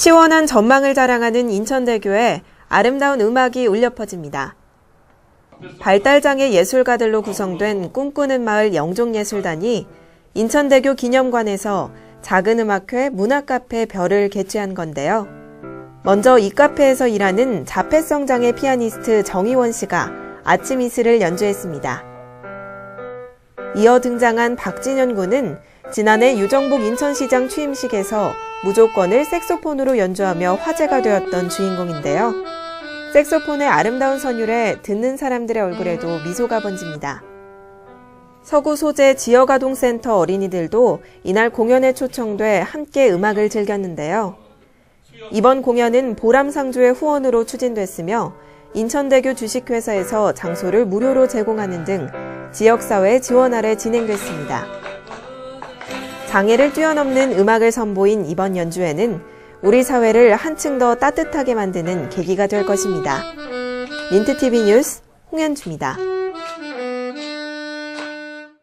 시원한 전망을 자랑하는 인천대교에 아름다운 음악이 울려 퍼집니다. 발달장애 예술가들로 구성된 꿈꾸는 마을 영종예술단이 인천대교 기념관에서 작은 음악회 문화카페 별을 개최한 건데요. 먼저 이 카페에서 일하는 자폐성 장애 피아니스트 정희원 씨가 아침 이슬을 연주했습니다. 이어 등장한 박진현 군은 지난해 유정복 인천시장 취임식에서 무조건을 색소폰으로 연주하며 화제가 되었던 주인공인데요. 색소폰의 아름다운 선율에 듣는 사람들의 얼굴에도 미소가 번집니다. 서구 소재 지역아동센터 어린이들도 이날 공연에 초청돼 함께 음악을 즐겼는데요. 이번 공연은 보람상조의 후원으로 추진됐으며 인천대교 주식회사에서 장소를 무료로 제공하는 등 지역사회 지원 아래 진행됐습니다. 장애를 뛰어넘는 음악을 선보인 이번 연주회는 우리 사회를 한층 더 따뜻하게 만드는 계기가 될 것입니다. 민트TV 뉴스 홍현주입니다.